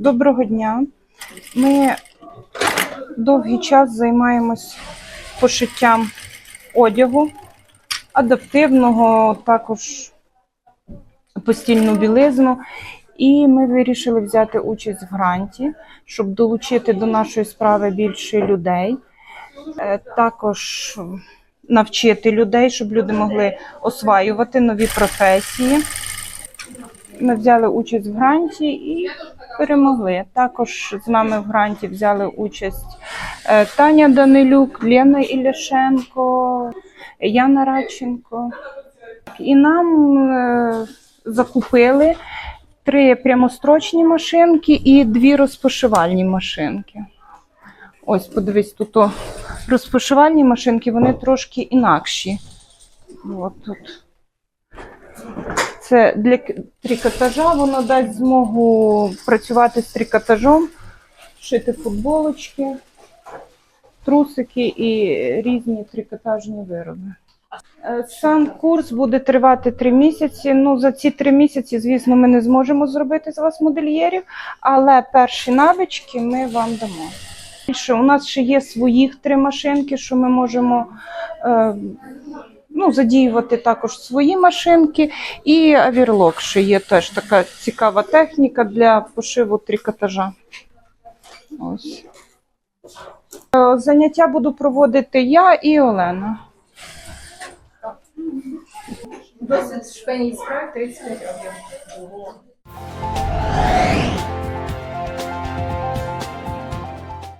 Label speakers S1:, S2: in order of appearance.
S1: Доброго дня. Ми довгий час займаємось пошиттям одягу, адаптивного, також постільну білизну. І ми вирішили взяти участь в гранті, щоб долучити до нашої справи більше людей. Е, Також навчити людей, щоб люди могли осваювати нові професії. Ми взяли участь в гранті і перемогли. Також з нами в гранті взяли участь е, Таня Данилюк, Лена Ілляшенко, Яна Радченко. І нам е, закупили три прямострочні машинки і дві розпошивальні машинки. Ось, подивись, тут розпошивальні машинки, вони трошки інакші. От тут. Це для трикотажа, воно дасть змогу працювати з трикотажом, шити футболочки, трусики і різні трикотажні вироби. Е, Сам курс буде тривати три місяці. Ну, за ці три місяці, звісно, ми не зможемо зробити з вас модельєрів, але перші навички ми вам дамо. Більше у нас ще є своїх три машинки, що ми можемо е, ну, задіювати також свої машинки. І авірлок ще є теж така цікава техніка для пошиву трикотажа. Ось. Е, Заняття буду проводити я і Олена.
S2: Досвід шпеній справ 35 років.